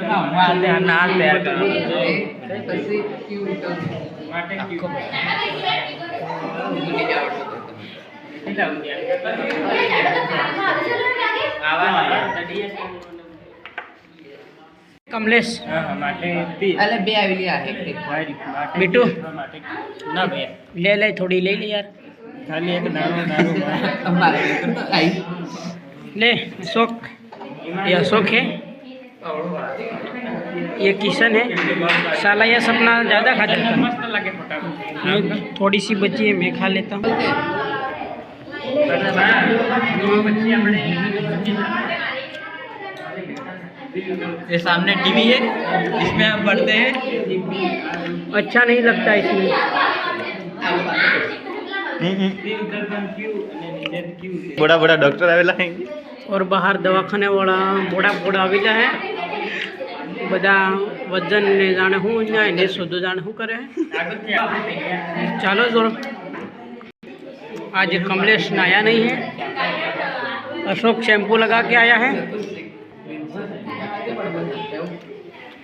ના તૈયાર કમલેશ. અલે બે આવેલી આ બીટુ. ના બે. લે લે થોડી લઈ લે યાર. ખાલી એક નાનો નાનો અમારે. લે શોખ. યા શોખ હે? ये किशन है। साला यह सपना ज़्यादा खा जाता है। हाँ, थोड़ी सी बची है मैं खा लेता हूँ। ये सामने टीवी है इसमें हम पढ़ते हैं। अच्छा नहीं लगता इसमें। हम्म। बड़ा बड़ा डॉक्टर आवेला है और बाहर दवाखाने वाला बड़ा बड़ा आवेला है। બધા વજન ને જાણે શું જાય ને શોધો જાણે શું કરે હે આગળથી આપણે તૈયાર ચાલો જોડો आज कमलेश नया नहीं है अशोक शैम्पू लगा के आया है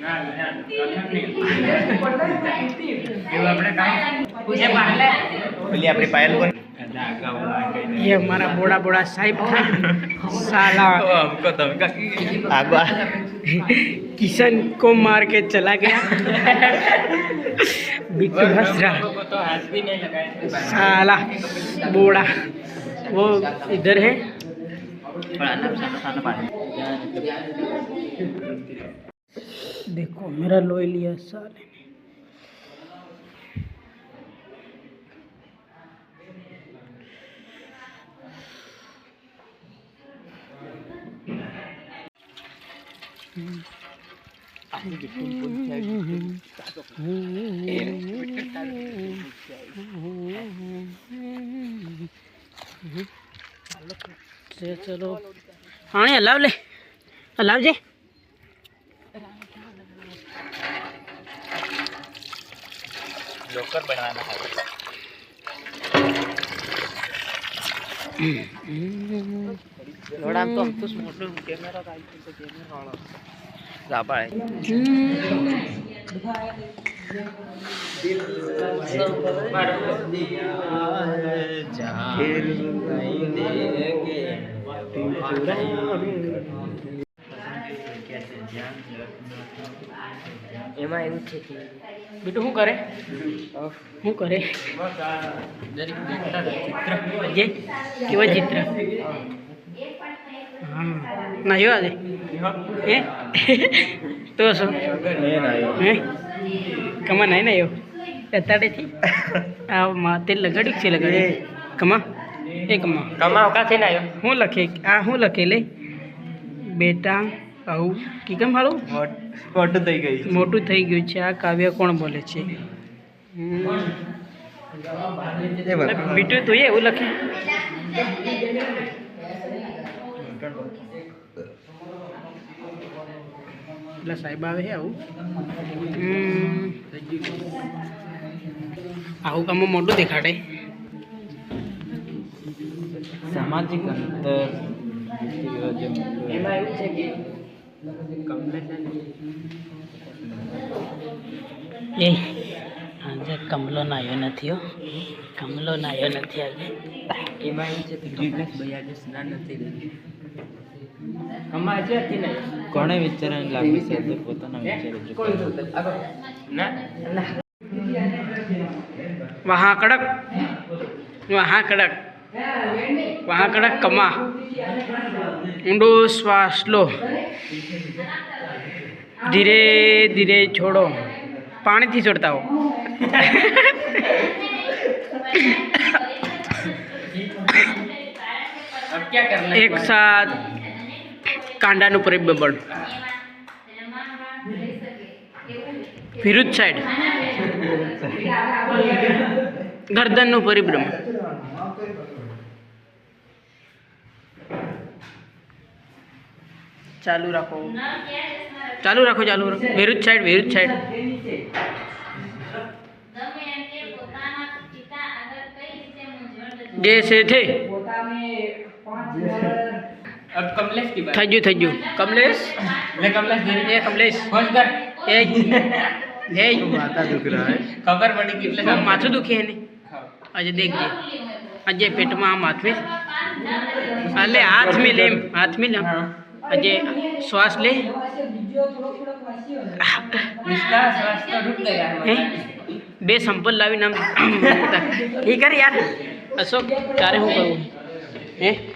ના ના કઠણ નહીં. એવું આપણે કાંઈ એ પાડલે પેલી આપણી પાયલ કોણ ये हमारा बड़ा बड़ा साहिब था साला हमको तो आगवा किशन को मार के चला गया। बिट्टू हंस रहा। तो साला बूढ़ा वो इधर है। देखो मेरा लोई लिया साले ने। છે ચલો પાણી હલાવ લે હલાવજે લોકર બનાવવાના થોડા આમ તો મોટું કેમેરા કેમેરા વાળો સાંભળે એમાં એવું છે કે બેટું શું કરે? શું કરે? દરેક ચિત્ર. કેવા ચિત્ર? હા નાયો આજે હે તો શું હે કમા નહીં નાયો અત્યારેથી આ માતે લગાડ્યું છે લગાડ્યું કમા એ કમા કમાઓ કાથી ના આવ્યો હું લખે આ શું લખે લે બેટા આવું કી કેમ હાલું મોટું થઈ ગયું મોટું થઈ ગયું છે આ કાવ્ય કોણ બોલે છે. બીટું તું એવું લખે એટલે સાહેબ આવે છે આવું? આવું કામ મોટું દેખાડે. સામાજિક અંતર. એમાં એવું છે કે એ આજે કમલો નાયો નથી હો. કમલો નાયો નથી આજે. એમાં એવું છે કે જીગ્નેશ ભાઈ આજે સ્નાન નથી કર્યું. કમાય છે કે નહીં? કોણે વિચારને લાગે છે? અંદર પોતાના વિચારે કોઈ ના. વહા કડક. વહા કડક. વહા કડક કમા. ઊંડો શ્વાસ લો. ધીરે ધીરે છોડો. પાણીથી છોડતા હો. એક સાત કાંડાનું પરિબળ વિરુદ્ધ સાઈડ ગરદનનું પરિબ્રમ ચાલુ રાખો ચાલુ રાખો ચાલુ રાખો વિરુદ્ધ સાઈડ વિરુદ્ધ સાઈડ જે છે તે अब कमलेश की बात થઈ ગયું થઈ ગયું કમલેશ ले कमलेश दे એ કમલેશ फोन कर એ એ खबर पड़ी कितने આમ માથું દુખે એને આજે દેખજે આજે પેટમાં આમ હાથ મેં અલે હાથ મેં લે એમ, હાથ મેં લે આમ. આજે શ્વાસ લે इसका स्वास्थ्य रुक गया હે બે સંપલ લાવીને આમ એ કર યાર અશોક તારે શું કરવું હે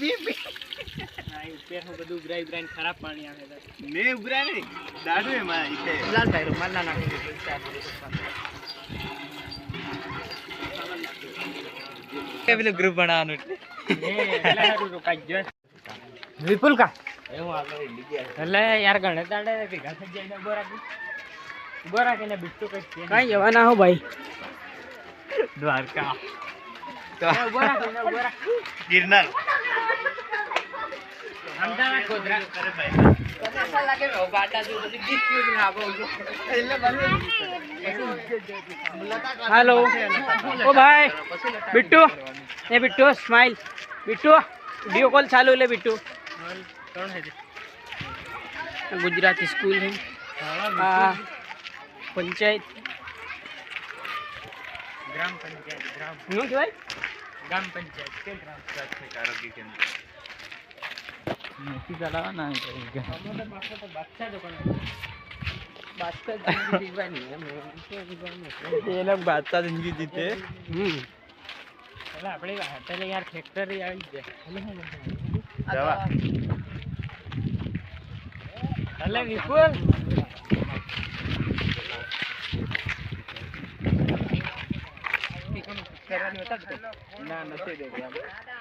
પી પી બધું ઉભરાઈ ઉભરાઈને ખરાબ પાણી આવે મેં ઉભરાય ને દાડુ લાલ ભાઈ રૂમાલ ના નાખી. પેલું ગ્રુપ બનાવવાનું એટલે? વિપુલ કા? એટલે યાર ગણે દાડે ભેગા થઈ જઈને ઊભો રાખી. કે બીજું કઈ કઈ જવાના હો ભાઈ. દ્વારકા. ગિરનાર. हेलो ओ भाई बिट्टू। ये Bittu smile Bittu video call चालू ले बिट्टू. गुजरात स्कूल है. पंचायत. ग्राम पंचायत ग्राम. भाई? ग्राम पंचायत के ग्राम स्वास्थ्य आरोग्य केंद्र. બાદશાહ તો કોણ એ લોકો બાદશાહ જિંદગી જીતે. હમ. એટલે આપણે હોટેલે યાર ફેક્ટરી આવી જાય. જવા. એટલે વિપુલ.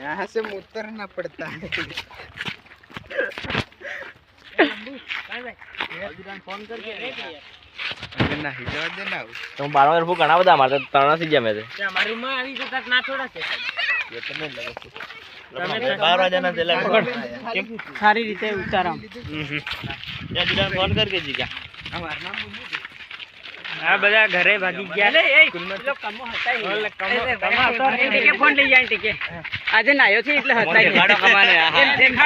यहाँ से उतरना पड़ता है ફોન કરજે રે કે अगर नहीं जवा देना તો હું બાર વાગે ઘણા બધા મારે તો ત્રણ થી જમે છે તે અમારી રૂમમાં આવી જતા ના થોડા છે બાર વાગ્યાના પેલા સારી રીતે ઉતારામ ફોન કર કે જીગા આ બધા ઘરે ભાગી ગયા. આજે નાયો છે એટલે હા.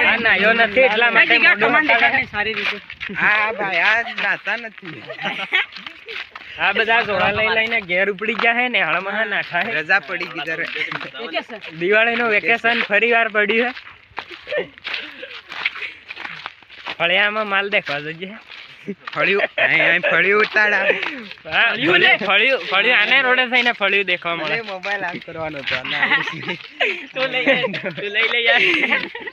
આ નાયો નથી એટલા માટે ટીકે મોઢું કમાન બતાડે. દેખાડ ને સારી રીતે. હા ભાઈ આ નાતા નથી. આ બધા ઘોડા લઈ લઈને ઘેર ઉપડી ગયા હે ને હાલમાં નાખા રજા પડી ગઈ તારે દિવાળી નું વેકેશન ફરી વાર પડ્યું હે. ફળિયામાં માલ દેખવા જઈએ ફળ્યું અહીં ફળ્યું ઉતાડા ફળિયું ફળિયું ફળિયું આને રોડે થઈને ફળિયું દેખવા મળે. મોબાઈલ આમ કરવાનો હતો ના. તું લઈ લે લઈ લે યાર.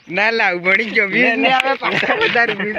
ના લાવ ભણી ગયો વીસ નહીં આવે પાછા વધારે વીસ